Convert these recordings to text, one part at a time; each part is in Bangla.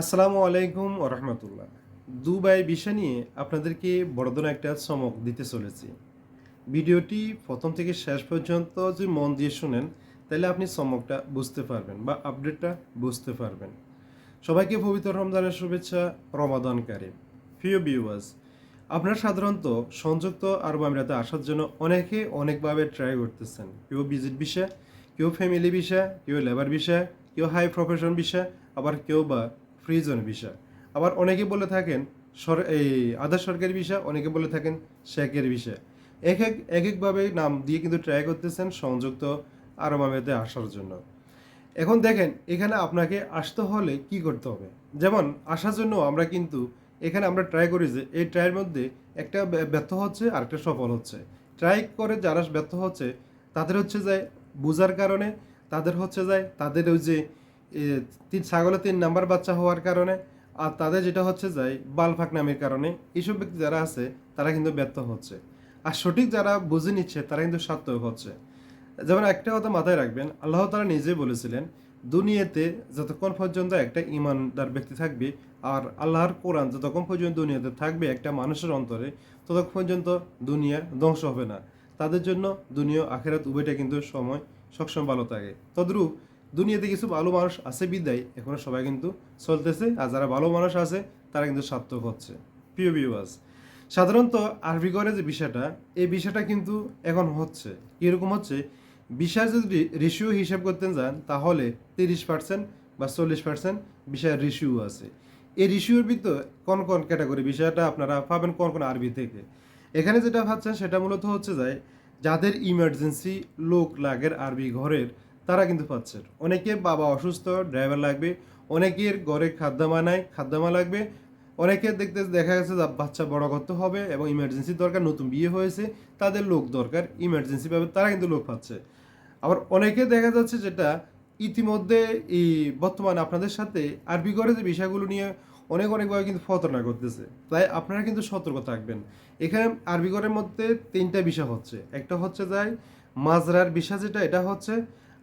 আসসালামু আলাইকুম রহমতুল্লাহ। দুবাই বিষয় নিয়ে আপনাদেরকে বড় একটা চমক দিতে চলেছি। ভিডিওটি প্রথম থেকে শেষ পর্যন্ত যদি মন দিয়ে শুনেন, তাহলে আপনি চমকটা বুঝতে পারবেন বা আপডেটটা বুঝতে পারবেন। সবাইকে পবিত্র রমজানের শুভেচ্ছা রমাদানকারী প্রিয় ভিউয়ার্স আপনারা সাধারণত সংযুক্ত আরব আমিরাতে আসার জন্য অনেকে অনেকভাবে ট্রাই করতেছেন। কেউ ভিজিট বিষয় কেউ ফ্যামিলি বিষয় কেউ লেবার বিষয় কেউ হাই প্রফেশন বিষয় আবার কেউ বা ফ্রিজন বিষয় আবার অনেকে বলে থাকেন, সর এই আধা সরকারি বিষয় অনেকে বলে থাকেন শেখের বিষয় এক এক এক একভাবে নাম দিয়ে কিন্তু ট্রাই করতেছেন সংযুক্ত আরব আমিরাতে আসার জন্য। এখন দেখেন, এখানে আপনাকে আসতে হলে কি করতে হবে? যেমন, আসার জন্য আমরা কিন্তু এখানে আমরা ট্রাই করি যে, এই ট্রাইয়ের মধ্যে একটা ব্য- ব্যর্থ হচ্ছে আর একটা সফল হচ্ছে। ট্রাই করে যারা ব্যর্থ হচ্ছে, তাদের হচ্ছে যে বোঝার কারণে, তাদের হচ্ছে যায় তাদের ওই যে তিন ছাগলের তিন নাম্বার বাচ্চা হওয়ার কারণে আর তাদের যেটা হচ্ছে যায় বালফাক নামের কারণে। এইসব ব্যক্তি যারা আছে, তারা কিন্তু ব্যর্থ হচ্ছে। আর সঠিক যারা বুঝে নিচ্ছে, তারা কিন্তু সার্থক হচ্ছে। যেমন একটা কথা মাথায় রাখবেন, আল্লাহ তারা নিজে বলেছিলেন, দুনিয়াতে যতক্ষণ পর্যন্ত একটা ইমানদার ব্যক্তি থাকবে আর আল্লাহর কোরআন যতক্ষণ পর্যন্ত দুনিয়াতে থাকবে একটা মানুষের অন্তরে, ততক্ষণ পর্যন্ত দুনিয়া ধ্বংস হবে না। তাদের জন্য দুনিয়া আখেরাত উভয়টা কিন্তু সময়, সবসময় ভালো থাকে। তদ্রূপ দুনিয়াতে কিছু ভালো মানুষ আছে বিদায়, এখনও সবাই কিন্তু চলতেছে, আর যারা ভালো মানুষ আছে, তারা কিন্তু সার্থক হচ্ছে। প্রিয় বিওয়াজ সাধারণত আরবি করে যে বিষয়টা, এই বিষয়টা কিন্তু এখন হচ্ছে। কীরকম হচ্ছে? বিষয় যদি রেশিও হিসাব করতে যান, তাহলে তিরিশ পার্সেন্ট বা চল্লিশ পার্সেন্ট বিষয়ের রেশিও আছে। এই রেশিওর ভিতর কোন কোন ক্যাটাগরি বিষয়টা আপনারা পাবেন কোন কোন আরবি থেকে। এখানে যেটা ভাবছেন, সেটা মূলত হচ্ছে যায়, যাদের ইমার্জেন্সি লোক লাগের আরবি ঘরের তারা কিন্তু পাচ্ছেন অনেকে বাবা অসুস্থ ড্রাইভার লাগবে, অনেকের ঘরে খাদ্যামা নাই, খাদ্যামা লাগবে। অনেকে দেখতে দেখা গেছে বাচ্চা বড় করতে হবে এবং ইমার্জেন্সি দরকার, নতুন বিয়ে হয়েছে, তাদের লোক দরকার ইমার্জেন্সি ভাবে তারা কিন্তু লোক পাচ্ছে। আবার অনেকে দেখা যাচ্ছে যেটা, ইতিমধ্যে এই বর্তমানে আপনাদের সাথে আরবি করে যে বিষয়গুলো নিয়ে অনেক অনেকভাবে কিন্তু প্রতারণা করতেছে তাই আপনারা কিন্তু সতর্ক থাকবেন। এখানে আরবি ঘরের মধ্যে তিনটা বিষয় হচ্ছে। একটা হচ্ছে যায়, মাজরার বিষয় যেটা, এটা হচ্ছে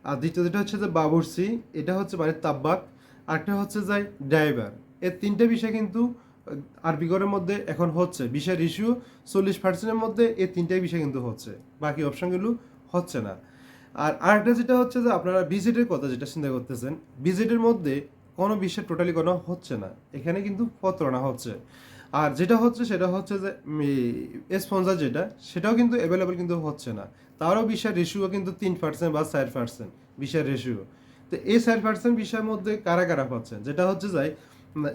আর দ্বিতীয় যেটা হচ্ছে যে বাবুরসি এটা হচ্ছে মানে তাব্বাক আরেকটা হচ্ছে যায় ড্রাইভার। এর তিনটা বিষয় কিন্তু আরবি ঘরের মধ্যে এখন হচ্ছে। বিষয় রিস্যু চল্লিশ পার্সেন্টের মধ্যে এই তিনটাই বিষয় কিন্তু হচ্ছে। বাকি অপশনগুলো হচ্ছে না। আর আরেকটা যেটা হচ্ছে যে আপনারা ভিজিটের কথা যেটা চিন্তা করতেছেন ভিজিটের মধ্যে কোনো বিষয় টোটালি কোনো হচ্ছে না। এখানে কিন্তু প্রতারণা হচ্ছে। আর যেটা হচ্ছে সেটা হচ্ছে যে স্পন্সার যেটা, সেটাও কিন্তু অ্যাভেলেবেল কিন্তু হচ্ছে না। তারও বিষয়ের রেশিও কিন্তু তিন পার্সেন্ট বা চার পার্সেন্ট বিষয়ের রেশিও। তো এই চার পার্সেন্ট বিষয়ের মধ্যে কারা কারা পাচ্ছেন যেটা হচ্ছে যাই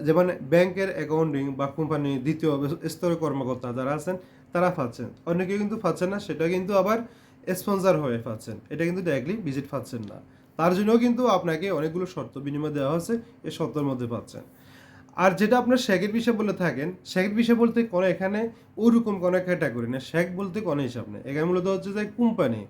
যেমন ব্যাংকের অ্যাকাউন্টিং বা কোম্পানি দ্বিতীয় স্তরের কর্মকর্তা যারা আছেন, তারা পাচ্ছেন। অনেকে কিন্তু পাচ্ছেন না, সেটা কিন্তু আবার স্পন্সর হয়ে পাচ্ছেন। এটা কিন্তু ডাইরেক্টলি ভিজিট পাচ্ছেন না। তার জন্যও কিন্তু আপনাকে অনেকগুলো শর্ত বিনিময় দেওয়া হয়েছে, এই শর্তের মধ্যে পাচ্ছেন। আর যেটা আপনার শেখের বিষয় বলে থাকেন, শেখের বিষয় বলতে কোনো এখানে ওরকম কোনো ক্যাটাগরি না। শেখ বলতে কোনো হিসাব নেই। এখানে মূলত হচ্ছে যে কোম্পানি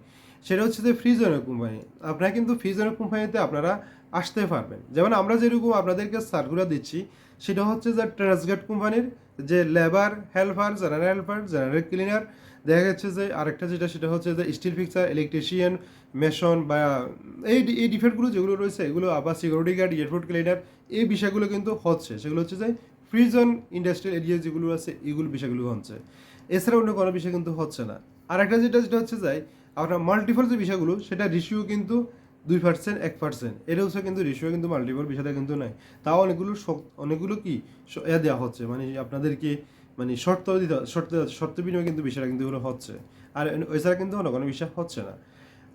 সেটা হচ্ছে যে ফ্রিজনের কোম্পানি আপনারা কিন্তু ফ্রিজনের কোম্পানিতে আপনারা আসতে পারবেন। যেমন আমরা যেরকম আপনাদেরকে সার্কুলার দিচ্ছি, সেটা হচ্ছে যে ট্রান্সগেট কোম্পানির যে labour helper general helper general cleaner দেখা যাচ্ছে যে আরেকটা যেটা, সেটা হচ্ছে যে স্টিল ফিক্সার ইলেকট্রিশিয়ান মেশন বা এই এই ডিফেক্টগুলো যেগুলো রয়েছে, এগুলো আবার সিকিউরিটি গার্ড এয়ারপোর্ট ক্লিনার এই বিষয়গুলো কিন্তু হচ্ছে। সেগুলো হচ্ছে যে ফ্রিজন ইন্ডাস্ট্রিয়াল এরিয়া যেগুলো আছে, এগুলো বিষয়গুলো হচ্ছে। এছাড়া অন্য কোনো বিষয় কিন্তু হচ্ছে না। আরেকটা যেটা যেটা হচ্ছে যাই আপনার মাল্টিপল যে বিষয়গুলো, সেটা রিসিও কিন্তু দুই পার্সেন্ট এক পার্সেন্ট এর হচ্ছে কিন্তু রিসিও কিন্তু মাল্টিপল বিষয়টা কিন্তু নাই। তাও অনেকগুলো অনেকগুলো কি দেওয়া হচ্ছে। মানে আপনাদেরকে মানে শর্ত শর্ত শর্ত বিনিময় কিন্তু বিষয়টা কিন্তু এগুলো হচ্ছে। আর এছাড়া কিন্তু অন্য কোনো বিষয় হচ্ছে না।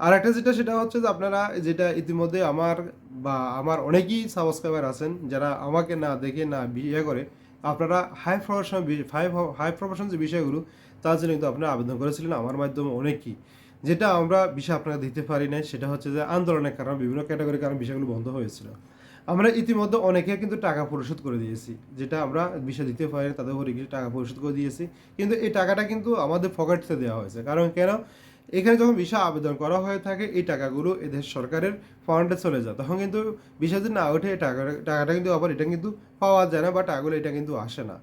আর একটা যেটা, সেটা হচ্ছে যে আপনারা যেটা ইতিমধ্যে আমার বা আমার অনেকেই সাবস্ক্রাইবার আছেন, যারা আমাকে না দেখে, না বিয়ে করে, আপনারা high profession high high profession যে বিষয়গুলো, তার জন্য কিন্তু আপনারা আবেদন করেছিলেন আমার মাধ্যমে অনেকেই। যেটা আমরা বিষয় আপনারা দিতে পারি না সেটা হচ্ছে যে আন্দোলনের কারণে, বিভিন্ন ক্যাটাগরির কারণে বিষয়গুলো বন্ধ হয়েছিল। আমরা ইতিমধ্যে অনেকে কিন্তু টাকা পরিশোধ করে দিয়েছি, যেটা আমরা বিষয় দিতে পারি তাদের উপরে কিছু টাকা পরিশোধ করে দিয়েছি। কিন্তু এই টাকাটা কিন্তু আমাদের পকেট দেওয়া হয়েছে। কারণ কেন? এখানে যখন ভিসা আবেদন করা হয়ে থাকে, এই টাকাগুলো এদের সরকারের ফান্ডে চলে যায়। তখন কিন্তু ভিসা যদি না ওঠে টাকা, টাকাটা কিন্তু আবার এটা কিন্তু পাওয়া যায় না বা টাকাগুলো এটা কিন্তু আসে না।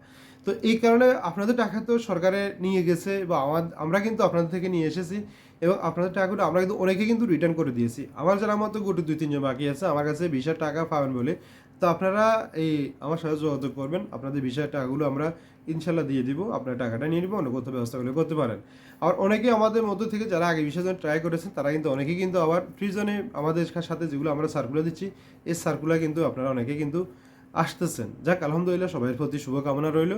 তো এই কারণে আপনাদের টাকা তো সরকারে নিয়ে গেছে বা আমার আমরা কিন্তু আপনাদের থেকে নিয়ে এসেছি। এবং আপনাদের টাকাগুলো আমরা কিন্তু অনেকে কিন্তু রিটার্ন করে দিয়েছি। আমার যারা মতো গোটে দুই, তিনজন বাকি আছে, আমার কাছে ভিসার টাকা পাবেন বলে। তো আপনারা এই আমার সাথে যোগাযোগ করবেন, আপনাদের বিষয় টাকাগুলো আমরা ইনশাল্লাহ দিয়ে দিব, আপনার টাকাটা নিয়ে নিব অন্য কোথাও ব্যবস্থাগুলো করতে পারেন। আর অনেকে আমাদের মধ্য থেকে যারা আগে বিষয় ট্রাই করেছেন, তারা কিন্তু অনেকেই কিন্তু আবার প্রিজনে আমাদের সাথে যেগুলো আমরা সার্কুলার দিচ্ছি, এই সার্কুলার কিন্তু আপনারা অনেকে কিন্তু আসতেছেন। যাক, আলহামদুলিল্লাহ সবাই প্রতি শুভকামনা রইল।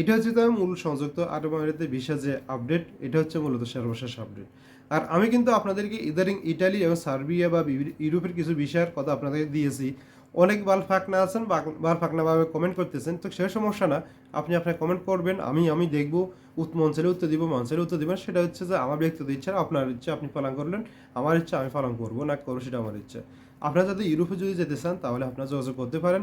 এটা হচ্ছে তার মূল সংযুক্ত আরব আমিরাতে ভিসা যে আপডেট এটা হচ্ছে মূলত সর্বশেষ আপডেট আর আমি কিন্তু আপনাদেরকে ইদারিং ইটালি এবং সার্বিয়া বা ইউরোপের কিছু বিষয়ের কথা আপনাদেরকে দিয়েছি। অনেক বাল ফাঁকনা আছেন বাল ফাঁকনাভাবে কমেন্ট করতেছেন, তো সে সমস্যা না। আপনি আপনার কমেন্ট করবেন, আমি আমি দেখব, উত মঞ্চের উত্তর দিব মঞ্চের উত্তর দিবেন সেটা হচ্ছে যে আমার ব্যক্তিগত ইচ্ছা, আপনার ইচ্ছা, আপনি পালন করলেন। আমার ইচ্ছা, আমি পালন করব, না করব, সেটা আমার ইচ্ছা। আপনারা যদি ইউরোপে যদি যেতে চান, তাহলে আপনারা যোগাযোগ করতে পারেন।